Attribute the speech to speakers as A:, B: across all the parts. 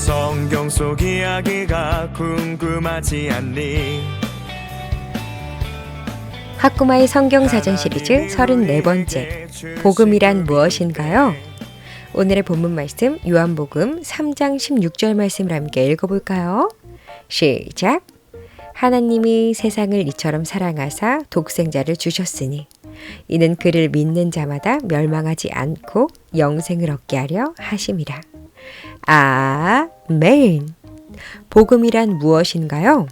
A: 성경 속 이야기가 궁금하지 않니
B: 학구마의 성경사전 시리즈 34번째 복음이란 무엇인가요? 오늘의 본문 말씀 요한복음 3장 16절 말씀을 함께 읽어볼까요? 시작! 하나님이 세상을 이처럼 사랑하사 독생자를 주셨으니 이는 그를 믿는 자마다 멸망하지 않고 영생을 얻게 하려 하심이라. 아멘! 복음이란 무엇인가요?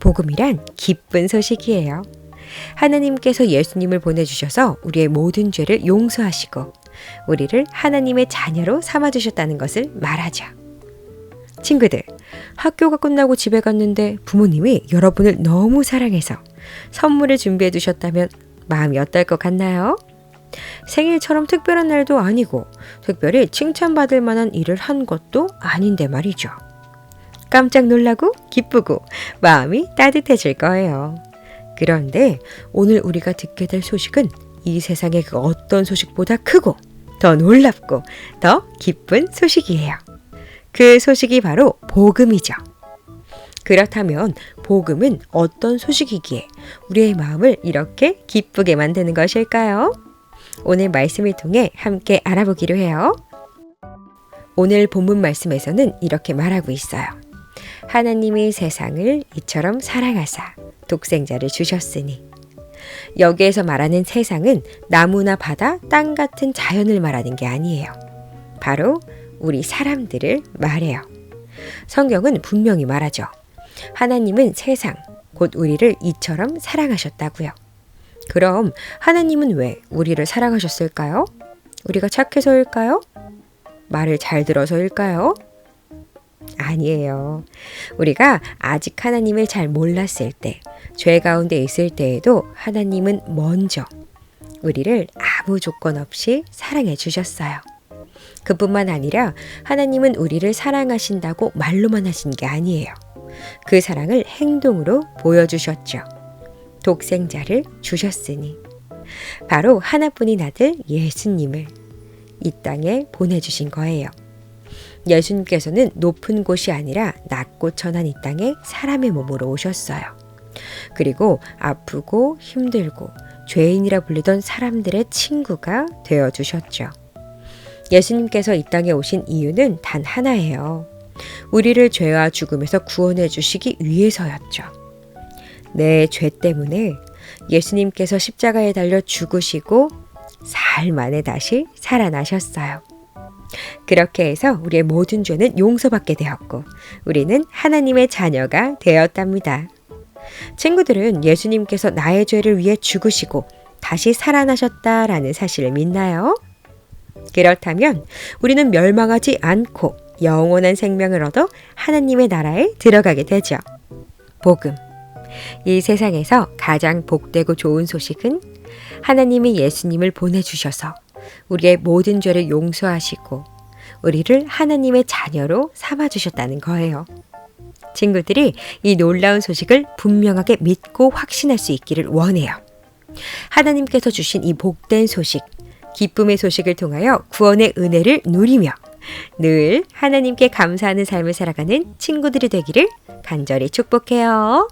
B: 복음이란 기쁜 소식이에요. 하나님께서 예수님을 보내주셔서 우리의 모든 죄를 용서하시고 우리를 하나님의 자녀로 삼아주셨다는 것을 말하죠. 친구들, 학교가 끝나고 집에 갔는데 부모님이 여러분을 너무 사랑해서 선물을 준비해 두셨다면 마음이 어떨 것 같나요? 생일처럼 특별한 날도 아니고 특별히 칭찬받을 만한 일을 한 것도 아닌데 말이죠. 깜짝 놀라고 기쁘고 마음이 따뜻해질 거예요. 그런데 오늘 우리가 듣게 될 소식은 이 세상의 그 어떤 소식보다 크고 더 놀랍고 더 기쁜 소식이에요. 그 소식이 바로 복음이죠. 그렇다면 복음은 어떤 소식이기에 우리의 마음을 이렇게 기쁘게 만드는 것일까요? 오늘 말씀을 통해 함께 알아보기로 해요. 오늘 본문 말씀에서는 이렇게 말하고 있어요. 하나님이 세상을 이처럼 사랑하사 독생자를 주셨으니 여기에서 말하는 세상은 나무나 바다, 땅 같은 자연을 말하는 게 아니에요. 바로 우리 사람들을 말해요. 성경은 분명히 말하죠. 하나님은 세상, 곧 우리를 이처럼 사랑하셨다고요. 그럼 하나님은 왜 우리를 사랑하셨을까요? 우리가 착해서일까요? 말을 잘 들어서일까요? 아니에요. 우리가 아직 하나님을 잘 몰랐을 때, 죄 가운데 있을 때에도 하나님은 먼저 우리를 아무 조건 없이 사랑해 주셨어요. 그뿐만 아니라 하나님은 우리를 사랑하신다고 말로만 하신 게 아니에요. 그 사랑을 행동으로 보여주셨죠. 독생자를 주셨으니. 바로 하나뿐인 아들 예수님을 이 땅에 보내주신 거예요. 예수님께서는 높은 곳이 아니라 낮고 천한 이 땅에 사람의 몸으로 오셨어요. 그리고 아프고 힘들고 죄인이라 불리던 사람들의 친구가 되어 주셨죠. 예수님께서 이 땅에 오신 이유는 단 하나예요. 우리를 죄와 죽음에서 구원해 주시기 위해서였죠. 내 죄 때문에 예수님께서 십자가에 달려 죽으시고 사흘 만에 다시 살아나셨어요. 그렇게 해서 우리의 모든 죄는 용서받게 되었고 우리는 하나님의 자녀가 되었답니다. 친구들은 예수님께서 나의 죄를 위해 죽으시고 다시 살아나셨다라는 사실을 믿나요? 그렇다면 우리는 멸망하지 않고 영원한 생명을 얻어 하나님의 나라에 들어가게 되죠. 복음. 이 세상에서 가장 복되고 좋은 소식은 하나님이 예수님을 보내주셔서 우리의 모든 죄를 용서하시고 우리를 하나님의 자녀로 삼아주셨다는 거예요. 친구들이 이 놀라운 소식을 분명하게 믿고 확신할 수 있기를 원해요. 하나님께서 주신 이 복된 소식, 기쁨의 소식을 통하여 구원의 은혜를 누리며 늘 하나님께 감사하는 삶을 살아가는 친구들이 되기를 간절히 축복해요.